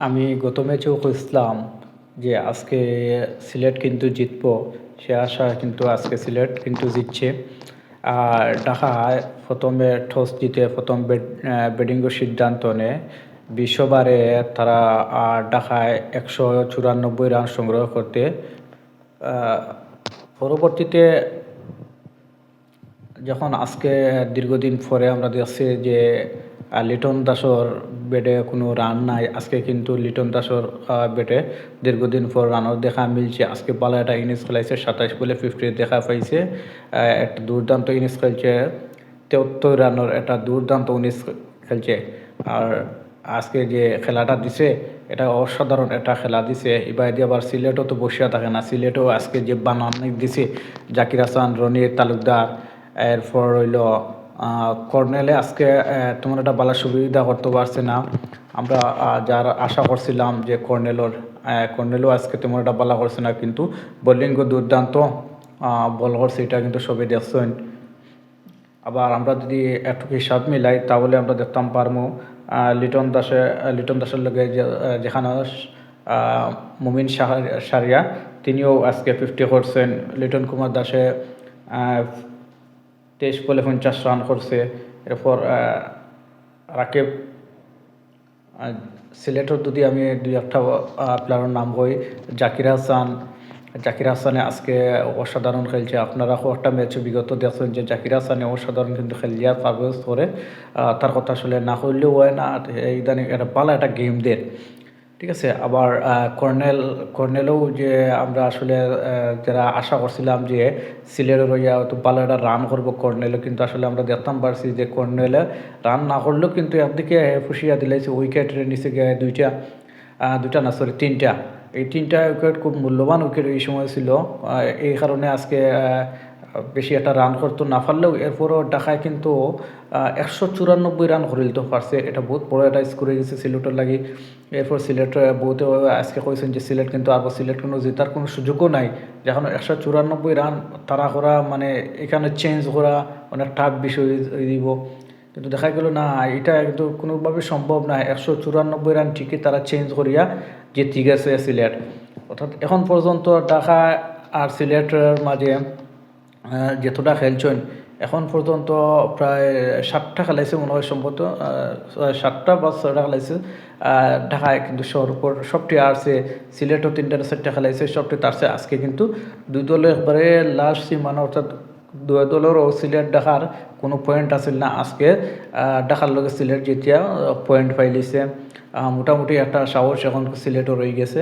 আমি গত ম্যাচেও খুঁজলাম যে আজকে সিলেট কিন্তু জিতবো, সে আশা কিন্তু আজকে সিলেট কিন্তু জিতছে। আর ঢাকায় প্রথমে টস জিতে প্রথম ব্যাটিংয়ের সিদ্ধান্ত নেয়। বিশ ওভারে তারা ঢাকায় একশো চুরানব্বই রান সংগ্রহ করতে পরবর্তীতে যখন আজকে দীর্ঘদিন পরে আমরা দেখছি যে আহ, লিটন দাসর ব্যাটে কোনো রান নাই। আজকে কিন্তু লিটন দাসর ব্যাটে দীর্ঘদিন পর রানও দেখা মিলছে। আজকে ভালো একটা ইনিংস খেলাইছে সাতাইশ বলে ফিফটি দেখা পাইছে। একটা দুর্দান্ত ইনিংস খেলছে। তেহত্তর রানের একটা দুর্দান্ত ইনিংস খেলছে। আর আজকে যে খেলাটা দিছে এটা অসাধারণ একটা খেলা দিছে। এবার দিয়ে আবার সিলেটও তো বসিয়া থাকে না। সিলেটও আজকে যে বানান দিছে জাকির হাসান রনির তালুকদার। এরপর আহ, কর্নেলে আজকে তোমার একটা ভালো সুবিধা করতে পারছে না। আমরা যার আশা করছিলাম যে কর্নেলর কর্নেলও আজকে তেমন একটা ভালো করছে না, কিন্তু বোলিংও দুর্দান্ত বল করছে, এটা কিন্তু সবাই দেখছেন। আবার আমরা যদি একটু হিসাব মিলাই, তাহলে আমরা দেখতাম পারমু লিটন দাসে লিটন দাসের লগে যেখানে মুমিন সারিয়া তিনিও আজকে ফিফটি করছেন। লিটন কুমার দাসে তেইশ বলে পঞ্চাশ রান করছে। এরপর রাকিব আর যদি আমি দুই একটা প্লেয়ারের নাম কই, জাকির হাসান। জাকির হাসানে আজকে অসাধারণ খেলছে। আপনারা একটা ম্যাচ বিগত দেখছেন যে জাকির হাসানে অসাধারণ কিন্তু খেলিয়া পারফরমেন্স করে তার কথা আসলে না করলেও হয় না। এই ইদানিং একটা ভালো একটা গেম দেন। ঠিক আছে, আবার কর্নেল, কর্নেলও যে আমরা আসলে যারা আশা করছিলাম যে সিলেটের রইয়া তো ভালো একটা রান করব, কর্নেলও কিন্তু আসলে আমরা দেখতাম পারছি যে কর্নেলে রান না করলেও কিন্তু একদিকে ফুসিয়া দিলাইছে উইকেটের নিচে গিয়ে দুইটা দুইটা না সরি তিনটা। এই তিনটা উইকেট খুব মূল্যবান উইকেট এই সময় ছিল। এই কারণে আজকে বেশি একটা রান করতে না পারলেও এরপরও ঢাকায় কিন্তু একশো চুরানব্বই রান করিলতে পারছে। এটা বহুত বড় একটা স্কোর হয়ে গেছে সিলেটের লাগি। এরপর সিলেট বহুতে আজকে কইছেন যে সিলেট কিন্তু আর সিলেট কোনো জেতার কোনো সুযোগও নাই। যখন একশো চুরানব্বই রান তারা করা মানে এখানে চেঞ্জ করা অনেক টাফ বিষয় দিব। কিন্তু দেখা গেল না, এটা কিন্তু কোনোভাবে সম্ভব না। একশো চুরানব্বই রান ঠিকই তারা চেঞ্জ করিয়া জিতে গেছে সিলেট। অর্থাৎ এখন পর্যন্ত ঢাকা আর সিলেটের মাঝে যতটা খেলছেন এখন পর্যন্ত প্রায় সাতটা খেলাইছে মনে হয় সম্ভবত সাতটা বা ছয়টা খেলাইছে। ঢাকায় কিন্তু সর্বপর সবটি আসছে সিলেটও তিনটা চারটা খেলাইছে সবটি তারছে আজকে কিন্তু দুই দলে একবারে লাস্ট সীমানা অর্থাৎ দুই দলেরও সিলেট ঢাকার কোনো পয়েন্ট আছিল না আজকে। ঢাকার লগে সিলেট যেতিয়া পয়েন্ট পাইলিছে মোটামুটি একটা সাহস এখন সিলেটও রয়ে গেছে।